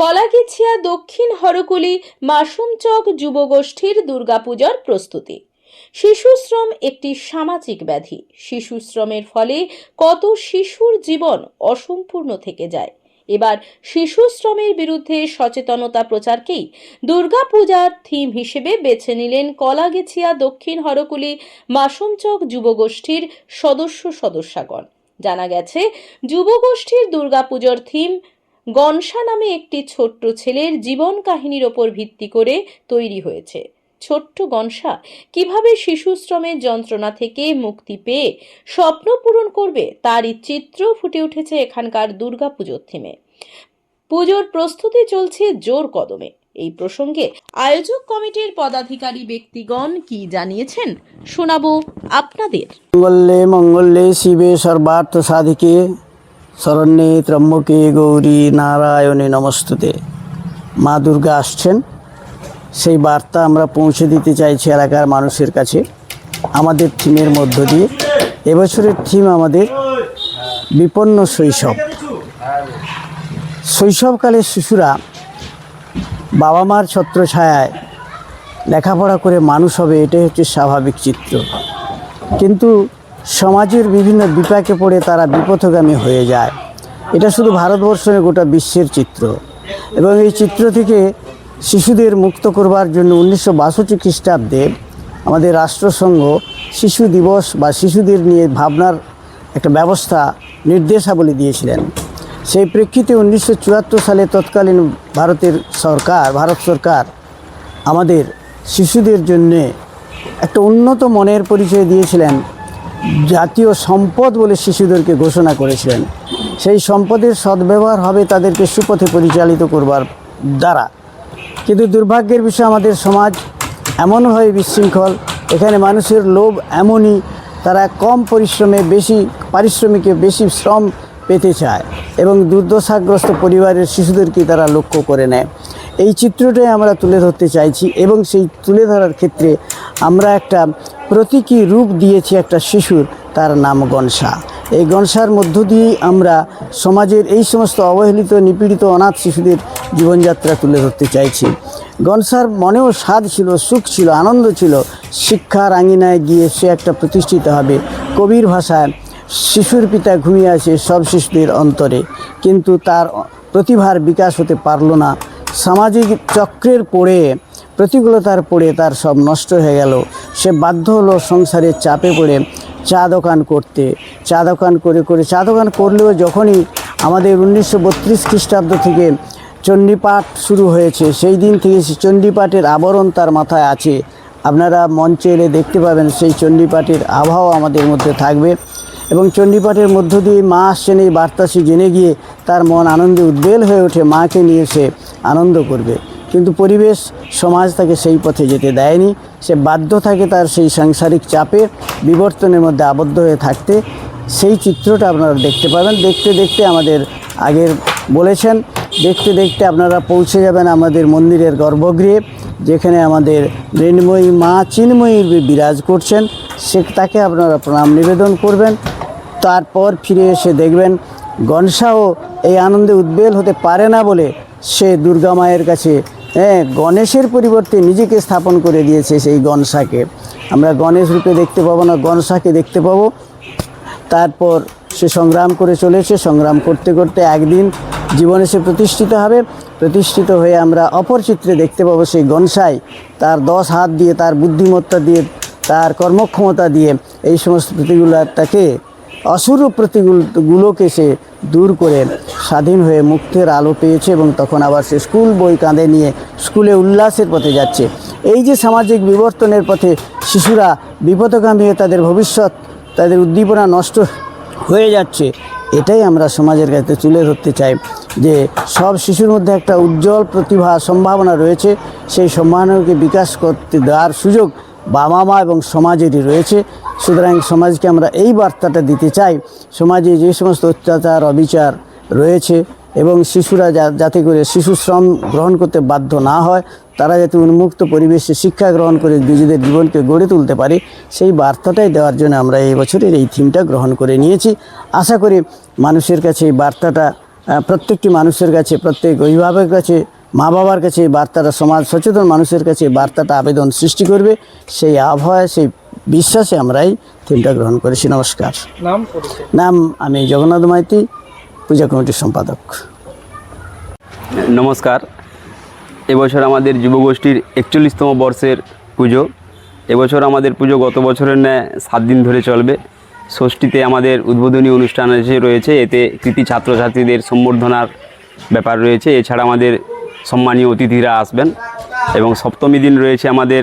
কলাগিছিয়া দক্ষিণ হরকুলি মাসুমচক যুবগোষ্ঠীর দুর্গাপূজার প্রস্তুতি। শিশুশ্রম একটি সামাজিক ব্যাধি। শিশুশ্রমের ফলে কত শিশুর জীবন অসম্পূর্ণ থেকে যায়। এবার শিশু শ্রমের বিরুদ্ধে সচেতনতা প্রচারকেই দুর্গাপূজার থিম হিসেবে বেছে নিলেন কলাগেছিয়া দক্ষিণ হরকুলি মাসুমচক যুবগোষ্ঠীর সদস্য সদস্যাগণ। জানা গেছে, যুবগোষ্ঠীর দুর্গাপুজোর থিম গনসা নামে একটি ছোট্ট ছেলের জীবন কাহিনীর ওপর ভিত্তি করে তৈরি হয়েছে। ছোট্ট গনসা কীভাবে শিশু শ্রমের যন্ত্রণা থেকে মুক্তি পেয়ে স্বপ্ন পূরণ করবে তারই চিত্র ফুটে উঠেছে এখানকার দুর্গাপুজোর থিমে পুজোর প্রস্তুতি চলছে জোর কদমে। এই প্রসঙ্গে আয়োজক কমিটির পদাধিকারী ব্যক্তিগণ কি জানিয়েছেন শোনাবো আপনাদের। মঙ্গলে মঙ্গলে শিবে সর্বার্থ সাধিকে। শরণ্যে ত্রম্বকে গৌরী নারায়ণে নমস্তুতে। মা দুর্গা আসছেন। সেই বার্তা আমরা পৌঁছে দিতে চাইছি এলাকার মানুষের কাছে। আমাদের থিমের মধ্য দিয়ে। এবছরের থিম আমাদের বিপন্ন শৈশব। শৈশবকালের শিশুরা বাবা মার ছত্রছায়ায় লেখাপড়া করে মানুষ হবে, এটাই হচ্ছে স্বাভাবিক চিত্র। কিন্তু সমাজের বিভিন্ন বিপাকে পড়ে তারা বিপথগামী হয়ে যায়। এটা শুধু ভারতবর্ষের গোটা বিশ্বের চিত্র। এবং এই চিত্র থেকে শিশুদের মুক্ত করবার জন্য উনিশশো বাষট্টি খ্রিস্টাব্দে আমাদের রাষ্ট্রসংঘ শিশু দিবস বা শিশুদের নিয়ে ভাবনার একটা ব্যবস্থা, নির্দেশাবলী দিয়েছিলেন। সেই প্রেক্ষিতে উনিশশো চুয়াত্তর সালে তৎকালীন ভারতের সরকার, ভারত সরকার আমাদের শিশুদের জন্যে একটা উন্নত মনের পরিচয় দিয়েছিলেন জাতীয় সম্পদ বলে শিশুদেরকে ঘোষণা করেছিলেন। সেই সম্পদের সদ্ব্যবহার হবে তাদেরকে সুপথে পরিচালিত করবার দ্বারা। কিন্তু দুর্ভাগ্যের বিষয়, আমাদের সমাজ এমনভাবে বিশৃঙ্খল, এখানে মানুষের লোভ এমনই, তারা কম পরিশ্রমে বেশি, পারিশ্রমিকে বেশি শ্রম পেতে চায় এবং দুর্দশাগ্রস্ত পরিবারের শিশুদেরকে তারা লক্ষ্য করে নেয়। এই চিত্রটাই আমরা তুলে ধরতে চাইছি এবং সেই তুলে ধরার ক্ষেত্রে আমরা একটা প্রতীকী রূপ দিয়েছি একটা শিশুর, তার নাম গনসা। এই গনসার মধ্য দিয়েই আমরা সমাজের এই সমস্ত অবহেলিত, নিপীড়িত, অনাথ শিশুদের জীবনযাত্রা তুলে ধরতে চাইছি। গনসার মনেও স্বাদ ছিল, সুখ ছিল, আনন্দ ছিল। শিক্ষার আঙিনায় গিয়ে সে একটা প্রতিষ্ঠিত হবে। কবির ভাষায়, শিশুর পিতা ঘুমিয়ে আছে সব শিশুদের অন্তরে। কিন্তু তার প্রতিভার বিকাশ হতে পারল না। সামাজিক চক্রের পড়ে প্রতিকূলতার পড়ে তার সব নষ্ট হয়ে গেল। সে বাধ্য হলো সংসারের চাপে পড়ে চা দোকান করতে। চা দোকান করে করে, চা দোকান করলেও যখনই আমাদের উনিশশো বত্রিশ খ্রিস্টাব্দ থেকে চণ্ডীপাঠ শুরু হয়েছে, সেই দিন থেকে সে চণ্ডীপাঠের আবরণ তার মাথায় আছে। আপনারা মঞ্চে এলে দেখতে পাবেন সেই চণ্ডীপাঠের আবহাওয়া আমাদের মধ্যে থাকবে এবং চণ্ডীপাঠের মধ্য দিয়ে মা আসছেন এই বার্তা সে জেনে গিয়ে তার মন আনন্দে উদ্বেল হয়ে ওঠে, মাকে নিয়ে সে আনন্দ করবে। কিন্তু পরিবেশ, সমাজ তাকে সেই পথে যেতে দেয়নি। সে বাধ্য থাকে তার সেই সাংসারিক চাপে, বিবর্তনের মধ্যে আবদ্ধ হয়ে থাকতে। সেই চিত্রটা আপনারা দেখতে পাবেন। দেখতে দেখতে আমাদের আগের বলেছেন, দেখতে দেখতে আপনারা পৌঁছে যাবেন আমাদের মন্দিরের গর্ভগৃহে, যেখানে আমাদের মৃন্ময়ী মা চিন্ময়ী বিরাজ করছেন। সে তাকে আপনারা প্রণাম নিবেদন করবেন। তারপর ফিরে এসে দেখবেন গণসাও এই আনন্দে উদ্বেল হতে পারে না বলে সে দুর্গা মায়ের কাছে হ্যাঁ গণেশের পরিবর্তে নিজেকে স্থাপন করে দিয়েছে সেই গণসাকে আমরা গণেশ রূপে দেখতে পাবো না গণসাকে দেখতে পাবো। তারপর সে সংগ্রাম করে চলেছে, সংগ্রাম করতে করতে একদিন জীবনে সে প্রতিষ্ঠিত হবে। প্রতিষ্ঠিত হয়ে আমরা অপর চিত্রে দেখতে পাবো সেই গনসাই তার দশ হাত দিয়ে, তার বুদ্ধিমত্তা দিয়ে, তার কর্মক্ষমতা দিয়ে এই সমস্ত প্রতিকূলতাকে অসুর প্রতিকূলগুলোকে সে দূর করে স্বাধীন হয়ে মুক্তের আলো পেয়েছে এবং তখন আবার সে স্কুল বই কাঁধে নিয়ে স্কুলে উল্লাসের পথে যাচ্ছে। এই যে সামাজিক বিবর্তনের পথে শিশুরা বিপদগামী হয়ে তাদের ভবিষ্যৎ, তাদের উদ্দীপনা নষ্ট হয়ে যাচ্ছে, এটাই আমরা সমাজের কাছে তুলে ধরতে চাই যে সব শিশুর মধ্যে একটা উজ্জ্বল প্রতিভা, সম্ভাবনা রয়েছে। সেই সম্ভাবনাকে বিকাশ করতে দেওয়ার সুযোগ বাবা মা এবং সমাজেরই রয়েছে। সুতরাং সমাজকে আমরা এই বার্তাটা দিতে চাই। সমাজে যে সমস্ত অত্যাচার, অবিচার রয়েছে এবং শিশুরা যাতে করে শিশু শ্রম গ্রহণ করতে বাধ্য না হয়, তারা যাতে উন্মুক্ত পরিবেশে শিক্ষা গ্রহণ করে নিজেদের জীবনকে গড়ে তুলতে পারে, সেই বার্তাটাই দেওয়ার জন্য আমরা এই বছরের এই থিমটা গ্রহণ করে নিয়েছি। আশা করি মানুষের কাছে এই বার্তাটা প্রত্যেকটি মানুষের কাছে, প্রত্যেক অভিভাবকের কাছে মা বাবার কাছে এই বার্তাটা, সমাজ সচেতন মানুষের কাছে বার্তাটা আবেদন সৃষ্টি করবে। সেই আবহাওয়ায় সেই বিশ্বাসে আমরা এই থিমটা গ্রহণ করেছি। নমস্কার। নাম নাম আমি জগন্নাথ মাইতি পূজা কমিটির সম্পাদক। নমস্কার। এবছর আমাদের যুবগোষ্ঠীর একচল্লিশতম বর্ষের পুজো। এবছর আমাদের পুজো গত বছরের ন্যায় সাত দিন ধরে চলবে। ষষ্ঠীতে আমাদের উদ্বোধনী অনুষ্ঠান এসে রয়েছে। এতে কৃতি ছাত্রছাত্রীদের সম্বর্ধনার ব্যাপার রয়েছে। এছাড়া আমাদের সম্মানীয় অতিথিরা আসবেন এবং সপ্তমী দিন রয়েছে আমাদের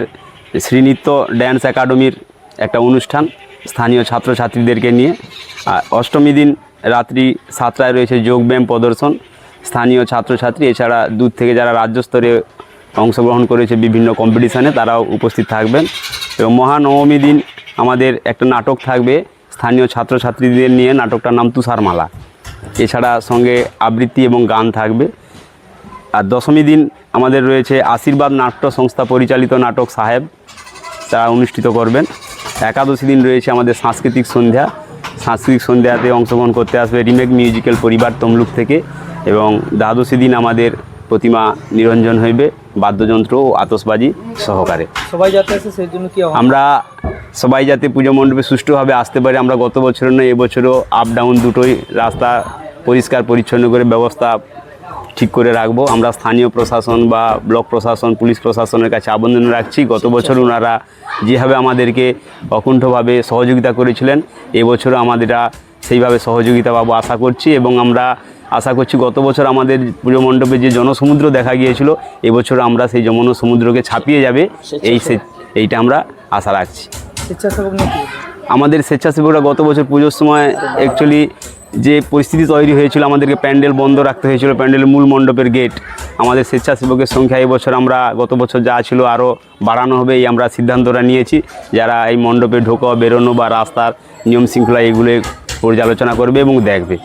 শ্রীনৃত্য ড্যান্স একাডেমির একটা অনুষ্ঠান স্থানীয় ছাত্রছাত্রীদেরকে নিয়ে। আর অষ্টমী দিন রাত্রি সাতটায় রয়েছে যোগব্যায়াম প্রদর্শন। স্থানীয় ছাত্রছাত্রী, এছাড়া দূর থেকে যারা রাজ্য স্তরে অংশগ্রহণ করেছে বিভিন্ন কম্পিটিশানে তারাও উপস্থিত থাকবেন। এবং মহানবমী দিন আমাদের একটা নাটক থাকবে, স্থানীয় ছাত্রছাত্রীদের নিয়ে। নাটকটার নাম তুষারমালা। এছাড়া সঙ্গে আবৃত্তি এবং গান থাকবে। আর দশমী দিন আমাদের রয়েছে আশীর্বাদ নাট্য সংস্থা পরিচালিত নাটক সাহেব। তারা অনুষ্ঠিত করবেন। একাদশী দিন রয়েছে আমাদের সাংস্কৃতিক সন্ধ্যা। সাংস্কৃতিক সন্ধ্যাতে অংশগ্রহণ করতে আসবে রিমেক মিউজিক্যাল পরিবার তমলুক থেকে এবং দ্বাদশী দিন আমাদের প্রতিমা নিরঞ্জন হইবে বাদ্যযন্ত্র ও আতসবাজি সহকারে। সবাই যাতে আছে সেই জন্য কি আমরা সবাই যাতে পুজো মণ্ডপে সুষ্ঠুভাবে আসতে পারি আমরা গত বছর নয় এবছরও আপ ডাউন দুটোই রাস্তা পরিষ্কার পরিচ্ছন্ন করে ব্যবস্থা ঠিক করে রাখব। আমরা স্থানীয় প্রশাসন বা ব্লক প্রশাসন পুলিশ প্রশাসনের কাছে আবেদন রাখছি। গত বছর ওনারা যেভাবে আমাদেরকে অকুণ্ঠভাবে সহযোগিতা করেছিলেন এবছরও আমাদেরা সেইভাবে সহযোগিতা পাবো আশা করছি এবং আমরা আশা করছি গত বছর আমাদের পুজো মণ্ডপে যে জনসমুদ্র দেখা গিয়েছিল এবছর আমরা সেই যমন জনসমুদ্রকে ছাপিয়ে যাবে। এই সে- এইটা আমরা আশা রাখছি। আমাদের স্বেচ্ছাসেবকরা গত বছর পুজোর সময় অ্যাকচুয়ালি যে পরিস্থিতি তৈরি হয়েছিল আমাদেরকে প্যান্ডেল বন্ধ রাখতে হয়েছিল প্যান্ডেলের মূল মণ্ডপের গেট আমাদের স্বেচ্ছাসেবকের সংখ্যা এই বছর আমরা গত বছর যা ছিল আরও বাড়ানো হবে এই আমরা সিদ্ধান্তটা নিয়েছি যারা এই মণ্ডপে ঢোকা বেরোনো বা রাস্তার নিয়ম শৃঙ্খলা এগুলো পর্যালোচনা করবে এবং দেখবে।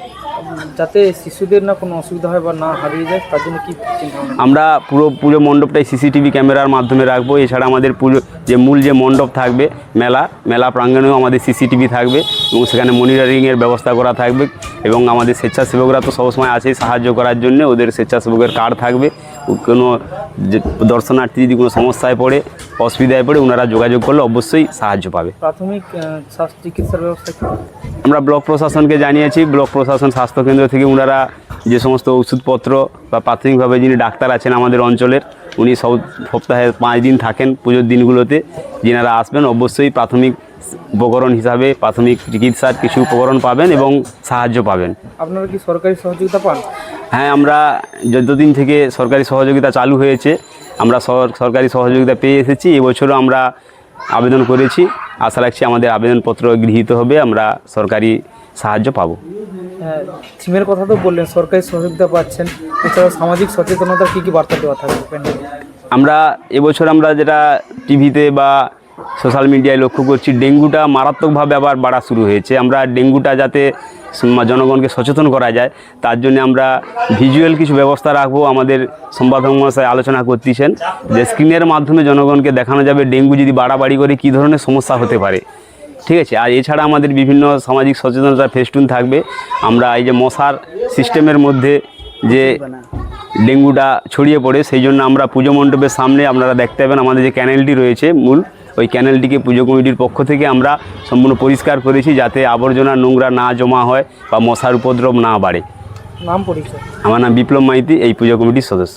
যাতে শিশুদের না কোনো অসুবিধা হয় বা না হারিয়ে যায় তার জন্য কি আমরা পুরো পুরো মণ্ডপটাই সিসিটিভি ক্যামেরার মাধ্যমে রাখব এছাড়া আমাদের পুজো যে মূল যে মণ্ডপ থাকবে মেলা মেলা প্রাঙ্গণেও আমাদের সিসিটিভি থাকবে এবং সেখানে মনিটরিংয়ের ব্যবস্থা করা থাকবে এবং আমাদের স্বেচ্ছাসেবকরা তো সবসময় আছেই সাহায্য করার জন্য ওদের স্বেচ্ছাসেবকের কার্ড থাকবে। কোনো যে দর্শনার্থী যদি কোনো সমস্যায় পড়ে অসুবিধায় পড়ে ওনারা যোগাযোগ করলে অবশ্যই সাহায্য পাবে। প্রাথমিক চিকিৎসার ব্যবস্থা আমরা ব্লক প্রশাসনকে জানিয়েছি ব্লক প্রশাসন স্বাস্থ্যকেন্দ্র থেকে ওনারা যে সমস্ত ওষুধপত্র বা প্রাথমিকভাবে যিনি ডাক্তার আছেন আমাদের অঞ্চলের উনি সব সপ্তাহে পাঁচ দিন থাকেন পুজোর দিনগুলোতে। যিনারা আসবেন অবশ্যই প্রাথমিক উপকরণ হিসাবে প্রাথমিক চিকিৎসার কিছু উপকরণ পাবেন এবং সাহায্য পাবেন। আপনারা কি সরকারি সহযোগিতা পান? হ্যাঁ আমরা যতদিন থেকে সরকারি সহযোগিতা চালু হয়েছে আমরা সরকারি সহযোগিতা পেয়ে এসেছি। এবছরও আমরা আবেদন করেছি। আশা রাখছি আমাদের আবেদনপত্র গৃহীত হবে। আমরা সরকারি সাহায্য পাবো। থিমের কথা তো বললেন, সরকারি সহযোগিতা পাচ্ছেন। এছাড়াও সামাজিক সচেতনতার কী কী বার্তা দেওয়া থাকবে প্যান্ডেলে আমরা এবছর আমরা যেটা টিভিতে বা সোশ্যাল মিডিয়ায় লক্ষ্য করছি, ডেঙ্গুটা মারাত্মকভাবে আবার বাড়া শুরু হয়েছে। আমরা ডেঙ্গুটা যাতে জনগণকে সচেতন করা যায়, তার জন্য আমরা ভিজুয়াল কিছু ব্যবস্থা রাখব, আমাদের সম্পাদক মহাশয় আলোচনা করতেছেন। যে স্ক্রিনের মাধ্যমে জনগণকে দেখানো যাবে, ডেঙ্গু যদি বাড়াবাড়ি করে কী ধরনের সমস্যা হতে পারে। ঠিক আছে? আর এছাড়া আমাদের বিভিন্ন সামাজিক সচেতনতা ফেস্টুন থাকবে। আমরা এই যে মশার সিস্টেমের মধ্যে যে ডেঙ্গুটা ছড়িয়ে পড়ে সেই জন্য আমরা পুজো মণ্ডপের সামনে আপনারা দেখতে পাবেন আমাদের যে ক্যানেলটি রয়েছে মূল। ওই ক্যানেলটিকে পুজো কমিটির পক্ষ থেকে আমরা সম্পূর্ণ পরিষ্কার করেছি যাতে আবর্জনা নোংরা না জমা হয় বা মশার উপদ্রব না বাড়ে। নাম পরিচয়। আমার নাম বিপ্লব মাইতি এই পুজো কমিটির সদস্য।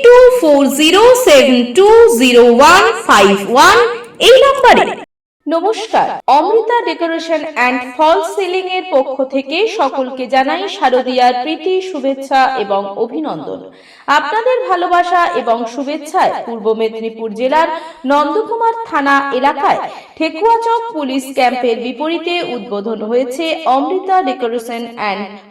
এই নম্বরে। নমস্কার, Amrita decoration and fall ceiling এর পক্ষ থেকে সকলকে জানাই শারদীয়ার প্রীতি, শুভেচ্ছা এবং অভিনন্দন। আপনাদের ভালোবাসা এবং শুভেচ্ছায় পূর্ব মেদিনীপুর জেলার নন্দকুমার থানা এলাকায় ঠেকুয়াচক পুলিশ ক্যাম্পের বিপরীতে উদ্বোধন হয়েছে Amrita decoration and